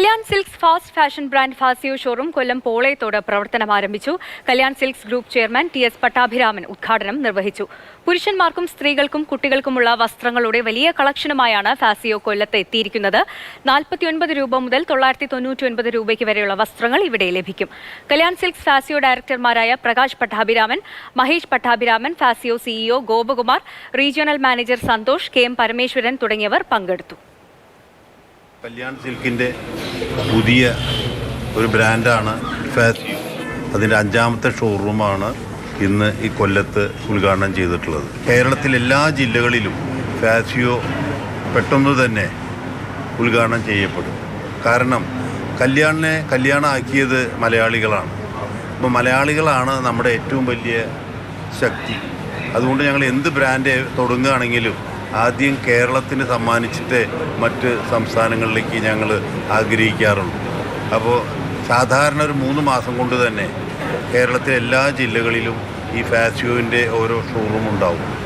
Kalyan Silks fast fashion brand Fasio showroom Kollam Polayathode പ്രവർത്തനം ആരംഭിച്ചു Kalyan Silks group chairman T S Pattabhiraman ഉദ്ഘാടനം നിർവഹിച്ചു. പുരുഷന്മാർക്കും സ്ത്രീകൾക്കും കുട്ടികൾക്കുമുള്ള വസ്ത്രങ്ങളുടെ വലിയ കളക്ഷനുമായാണ് ഫാസിയോ കൊല്ലത്ത് എത്തിയിരിക്കുന്നത്. നാൽപ്പത്തിയൊൻപത് രൂപ മുതൽ തൊള്ളായിരത്തി തൊണ്ണൂറ്റി ഒൻപത് രൂപയ്ക്ക് വരെയുള്ള വസ്ത്രങ്ങൾ ഇവിടെ ലഭിക്കും. Kalyan silks ഫാസിയോ ഡയറക്ടർമാരായ Prakash Pattabhiraman Mahesh Pattabhiraman Fasio CEO Gopakumar regional manager Santhosh K M Parameswaran തുടങ്ങിയവർ പങ്കെടുത്തു. കല്യാൺ സിൽക്കിന്റെ പുതിയ ഒരു ബ്രാൻഡാണ് ഫാസിയോ അതിന്റെ അഞ്ചാമത്തെ ഷോറൂമാണ് ഇന്ന് ഈ കൊല്ലത്ത് ഉദ്ഘാടനം ചെയ്തിട്ടുള്ളത്. കേരളത്തിലെ എല്ലാ ജില്ലകളിലും ഫാസിയോ പെട്ടെന്ന് തന്നെ ഉദ്ഘാടനം ചെയ്യപ്പെടും. കാരണം കല്യാണിനെ കല്യാണമാക്കിയത് മലയാളികളാണ്. അപ്പോൾ മലയാളികളാണ് നമ്മുടെ ഏറ്റവും വലിയ ശക്തി. അതുകൊണ്ട് ഞങ്ങൾ എന്ത് ബ്രാൻഡ് തുടങ്ങുകയാണെങ്കിലും ആദ്യം കേരളത്തിന് സമ്മാനിച്ചിട്ട് മറ്റ് സംസ്ഥാനങ്ങളിലേക്ക് ഞങ്ങൾ ആഗ്രഹിക്കാറുള്ളൂ അപ്പോൾ സാധാരണ ഒരു മൂന്ന് മാസം കൊണ്ട് തന്നെ കേരളത്തിലെ എല്ലാ ജില്ലകളിലും ഈ ഫാസിയോവിന്റെ ഓരോ ഷോറൂം ഉണ്ടാവും.